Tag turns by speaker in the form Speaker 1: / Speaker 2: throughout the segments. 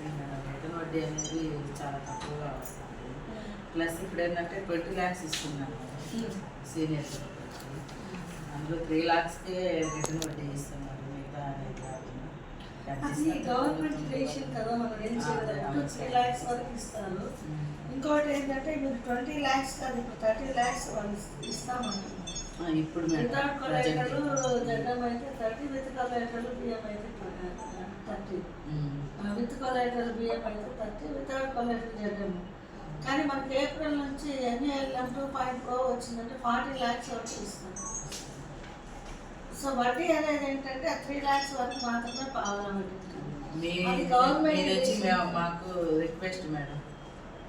Speaker 1: వస్తుంది madam return వడ్డీ అనేది చాలా తక్కువగా వస్తుంది. ప్లస్ ఇప్పుడు ఏంటంటే ట్వంటీ ల్యాక్స్ ఇస్తున్నాను సీనియర్ అందులో త్రీ ల్యాక్స్కే రిటర్న్ వడ్డీ ఇస్తున్నారు మిగతా అనేది
Speaker 2: గవర్నమెంట్ కదా ల్యాక్స్ hmm. ఇంకోటి ఏంటంటే ట్వంటీ ల్యాక్స్ కాదు ఇప్పుడు థర్టీ ల్యాక్స్ వాళ్ళు ఇస్తామంటున్నారు.
Speaker 1: ఇప్పుడు
Speaker 2: థర్టీ విత్ కొలేటర్లు బియ్యం అయితే థర్టీ. విత్ కొలేటర్లు బియ్యం అయితే థర్టీ వితౌట్ కొలేటర్ జగన్. కానీ మనకి ఏప్రిల్ నుంచి ఎన్ఏఎల్ఎం టూ పాయింట్ ఫోర్ వచ్చిందంటే ఫార్టీ ల్యాక్స్ వరకు ఇస్తారు సో వడ్డీ అనేది ఏంటంటే త్రీ ల్యాక్స్ వరకు మాత్రమే పావలా పెడుతుంది
Speaker 1: మీ
Speaker 2: అది గవర్నమెంట్
Speaker 1: మాకు రిక్వెస్ట్ మేడం.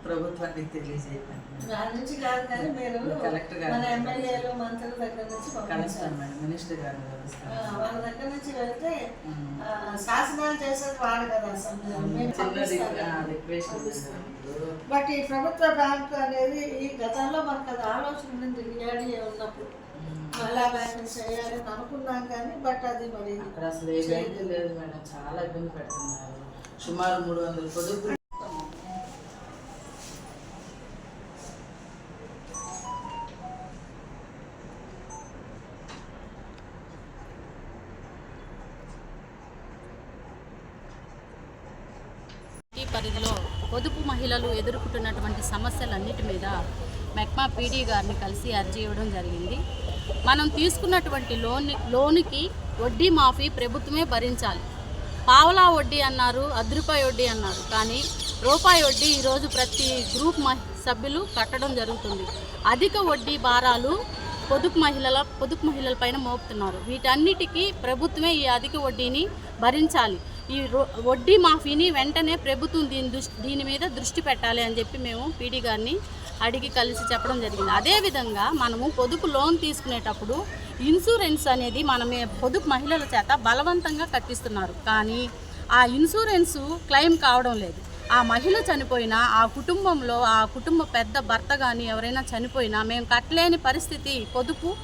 Speaker 1: ప్రభుత్వానికి తెలియజేయండి
Speaker 2: దాని నుంచి కాదు కానీ మీరు
Speaker 1: కలెక్టర్ గారు.
Speaker 2: మన ఎమ్మెల్యేలు మంత్రుల దగ్గర నుంచి
Speaker 1: మేడం మినిస్టర్
Speaker 2: వాళ్ళ దగ్గర నుంచి వెళ్తే శాసనాలు చేసేది వాడు కదా. బట్ ఈ ప్రభుత్వ బ్యాంకు అనేది ఈ గతంలో మనకు అది ఆలోచన ఉంది డిఆర్డీఏ ఉన్నప్పుడు మళ్ళా బ్యాంకు చేయాలి అని అనుకున్నాం కానీ బట్ అది మరి
Speaker 1: అక్కడ అసలు ఏ బ్యాంక్ లేదు మేడం. చాలా ఇబ్బంది పెడుతున్నారు. సుమారు మూడు వందల పొదుపు
Speaker 3: పరిధిలో పొదుపు మహిళలు ఎదుర్కొంటున్నటువంటి సమస్యలన్నిటి మీద మెక్మా పీడీ గారిని కలిసి అర్జీ ఇవ్వడం జరిగింది. మనం తీసుకున్నటువంటి లోన్ లోనుకి వడ్డీ మాఫీ ప్రభుత్వమే భరించాలి. పావలా వడ్డీ అన్నారు అర్ధ రూపాయి వడ్డీ అన్నారు కానీ రూపాయి వడ్డీ ఈరోజు ప్రతి గ్రూప్ మహి సభ్యులు కట్టడం జరుగుతుంది. అధిక వడ్డీ భారాలు పొదుపు మహిళల పొదుపు మహిళల పైన మోపుతున్నారు. వీటన్నిటికీ ప్రభుత్వమే ఈ అధిక వడ్డీని భరించాలి. ఈ రో- వడ్డీ మాఫీని వెంటనే ప్రభుత్వం దీని దృష్టి దీని మీద దృష్టి పెట్టాలి అని చెప్పి మేము పీడీ గారిని అడిగి కలిసి చెప్పడం జరిగింది. అదేవిధంగా మనము పొదుపు లోన్ తీసుకునేటప్పుడు ఇన్సూరెన్స్ అనేది మనమే పొదుపు మహిళల చేత బలవంతంగా కట్టిస్తున్నారు. కానీ ఆ ఇన్సూరెన్సు క్లెయిమ్ కావడం లేదు. ఆ మహిళ చనిపోయినా ఆ కుటుంబంలో ఆ కుటుంబ పెద్ద భర్త కానీ ఎవరైనా చనిపోయినా మేము కట్టలేని పరిస్థితి పొదుపు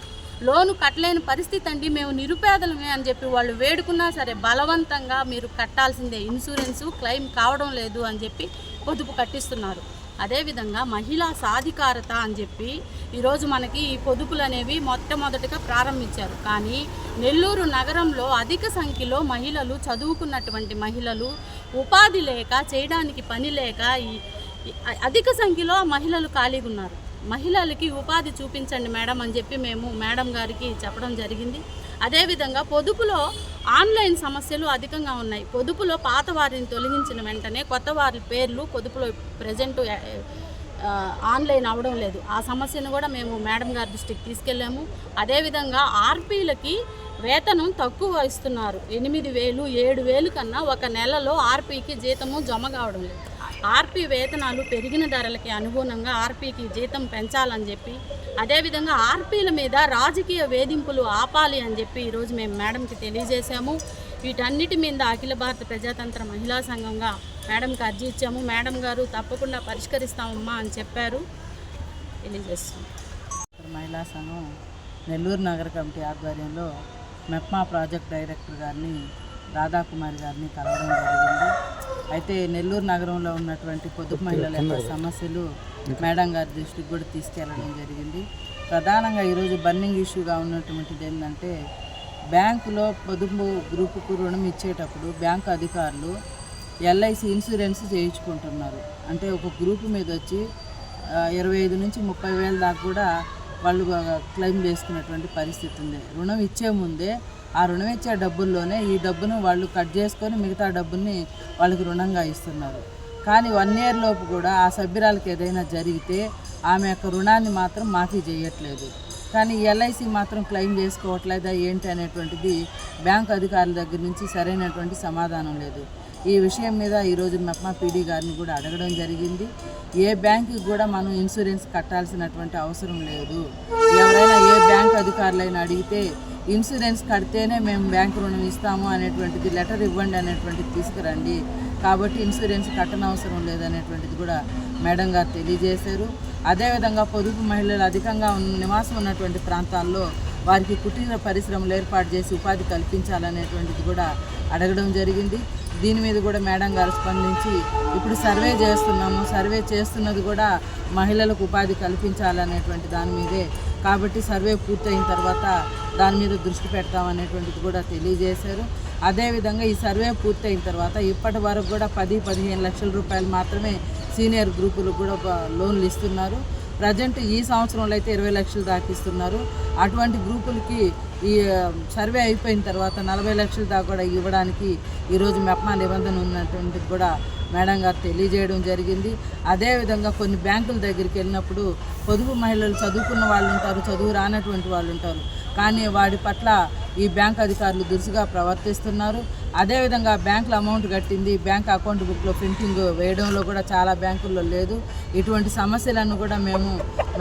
Speaker 3: లోను కట్టలేని పరిస్థితి అండి. మేము నిరుపేదలమే అని చెప్పి వాళ్ళు వేడుకున్నా సరే బలవంతంగా మీరు కట్టాల్సిందే. ఇన్సూరెన్సు క్లెయిమ్ కావడం లేదు అని చెప్పి పొదుపు కట్టిస్తున్నారు. అదేవిధంగా మహిళా సాధికారత అని చెప్పి ఈరోజు మనకి ఈ పొదుపులు అనేవి మొట్టమొదటిగా ప్రారంభించారు. కానీ నెల్లూరు నగరంలో అధిక సంఖ్యలో మహిళలు చదువుకున్నటువంటి మహిళలు ఉపాధి లేక చేయడానికి పని లేక ఈ అధిక సంఖ్యలో మహిళలు ఖాళీగా ఉన్నారు. మహిళలకి ఉపాధి చూపించండి మేడం అని చెప్పి మేము మేడం గారికి చెప్పడం జరిగింది. అదేవిధంగా పొదుపులో ఆన్లైన్ సమస్యలు అధికంగా ఉన్నాయి. పొదుపులో పాత వారిని తొలగించిన వెంటనే కొత్త వారి పేర్లు పొదుపులో ప్రజెంట్ ఆన్లైన్ అవడం లేదు. ఆ సమస్యను కూడా మేము మేడం గారి దృష్టికి తీసుకెళ్ళాము. అదేవిధంగా ఆర్పీలకి వేతనం తక్కువ ఇస్తున్నారు. ఎనిమిది వేలు ఏడు వేలు కన్నా ఒక నెలలో ఆర్పీకి జీతము జమ కావడం లేదు. ఆర్పీ వేతనాలు పెరిగిన ధరలకి అనుగుణంగా ఆర్పీకి జీతం పెంచాలని చెప్పి అదేవిధంగా ఆర్పీల మీద రాజకీయ వేధింపులు ఆపాలి అని చెప్పి ఈరోజు మేము మేడంకి తెలియజేశాము. వీటన్నిటి మీద అఖిల భారత ప్రజాతంత్ర మహిళా సంఘంగా మేడంకి అర్జీ ఇచ్చాము. మేడం గారు తప్పకుండా పరిష్కరిస్తామమ్మా అని చెప్పారు. తెలియజేస్తాం
Speaker 1: మహిళా సంఘం నెల్లూరు నగర కమిటీ ఆధ్వర్యంలో మెప్మా ప్రాజెక్ట్ డైరెక్టర్ గారిని రాధాకుమారి గారిని కలవడం జరిగింది. అయితే నెల్లూరు నగరంలో ఉన్నటువంటి పొదుపు మహిళల యొక్క సమస్యలు మేడం గారి దృష్టికి కూడా తీసుకెళ్ళడం జరిగింది. ప్రధానంగా ఈరోజు బర్నింగ్ ఇష్యూగా ఉన్నటువంటిది ఏంటంటే బ్యాంకులో పొదుపు గ్రూపుకు రుణం ఇచ్చేటప్పుడు బ్యాంకు అధికారులు ఎల్ఐసి ఇన్సూరెన్స్ చేయించుకుంటున్నారు. అంటే ఒక గ్రూప్ మీద వచ్చి ఇరవై ఐదు నుంచి ముప్పై వేల దాకా కూడా వాళ్ళు క్లెయిమ్ చేసుకున్నటువంటి పరిస్థితి ఉంది. రుణం ఇచ్చే ముందే ఆ రుణం ఇచ్చే డబ్బుల్లోనే ఈ డబ్బును వాళ్ళు కట్ చేసుకొని మిగతా డబ్బుల్ని వాళ్ళకి రుణంగా ఇస్తున్నారు. కానీ వన్ ఇయర్ లోపు కూడా ఆ సభ్యురాలకి ఏదైనా జరిగితే ఆమె యొక్క రుణాన్ని మాత్రం మాఫీ చేయట్లేదు. కానీ ఎల్ఐసి మాత్రం క్లెయిమ్ చేసుకోవట్లేదా ఏంటి అనేటువంటిది బ్యాంక్ అధికారుల దగ్గర నుంచి సరైనటువంటి సమాధానం లేదు. ఈ విషయం మీద ఈరోజు మెప్మా పీడీ గారిని కూడా అడగడం జరిగింది. ఏ బ్యాంకుకి కూడా మనం ఇన్సూరెన్స్ కట్టాల్సినటువంటి అవసరం లేదు. ఎవరైనా ఏ బ్యాంక్ అధికారులైనా అడిగితే ఇన్సూరెన్స్ కడితేనే మేము బ్యాంకు రుణం ఇస్తాము అనేటువంటిది లెటర్ ఇవ్వండి అనేటువంటిది తీసుకురండి. కాబట్టి ఇన్సూరెన్స్ కట్టనవసరం లేదనేటువంటిది కూడా మేడం గారు తెలియజేశారు. అదేవిధంగా పొదుపు మహిళలు అధికంగా ఉన్న- నివాసం ఉన్నటువంటి ప్రాంతాల్లో వారికి కుటీర పరిశ్రమలు ఏర్పాటు చేసి ఉపాధి కల్పించాలనేటువంటిది కూడా అడగడం జరిగింది. దీని మీద కూడా మేడం గారు స్పందించి ఇప్పుడు సర్వే చేస్తున్నాము సర్వే చేస్తున్నది కూడా మహిళలకు ఉపాధి కల్పించాలనేటువంటి దాని మీదే. కాబట్టి సర్వే పూర్తయిన తర్వాత దాని మీద దృష్టి పెడతామనేటువంటిది కూడా తెలియజేశారు. అదేవిధంగా ఈ సర్వే పూర్తయిన తర్వాత ఇప్పటి వరకు కూడా పది పదిహేను లక్షల రూపాయలు మాత్రమే సీనియర్ గ్రూపులకు కూడా ఒక లోన్లు ఇస్తున్నారు. ప్రజెంట్ ఈ సంవత్సరంలో అయితే ఇరవై లక్షలు దాకిస్తున్నారు అటువంటి గ్రూపులకి ఈ um, సర్వే అయిపోయిన తర్వాత నలభై లక్షల దాకా కూడా ఇవ్వడానికి ఈరోజు మెప్మా నిబంధన ఉన్నటువంటి కూడా మేడం గారు తెలియజేయడం జరిగింది. అదేవిధంగా కొన్ని బ్యాంకుల దగ్గరికి వెళ్ళినప్పుడు పొదుపు మహిళలు చదువుకున్న వాళ్ళు ఉంటారు చదువు రానటువంటి వాళ్ళు ఉంటారు. కానీ వాడి పట్ల ఈ బ్యాంక్ అధికారులు దురుసుగా ప్రవర్తిస్తున్నారు. అదేవిధంగా బ్యాంకులో అమౌంట్ కట్టింది బ్యాంక్ అకౌంట్ బుక్లో ప్రింటింగ్ వేయడంలో కూడా చాలా బ్యాంకుల్లో లేదు. ఇటువంటి సమస్యలను కూడా మేము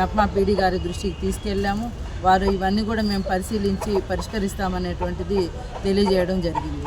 Speaker 1: మెప్మా పీడీ గారి దృష్టికి తీసుకెళ్ళాము. వారు ఇవన్నీ కూడా మేము పరిశీలించి పరిష్కరిస్తామనేటువంటిది తెలియజేయడం జరిగింది.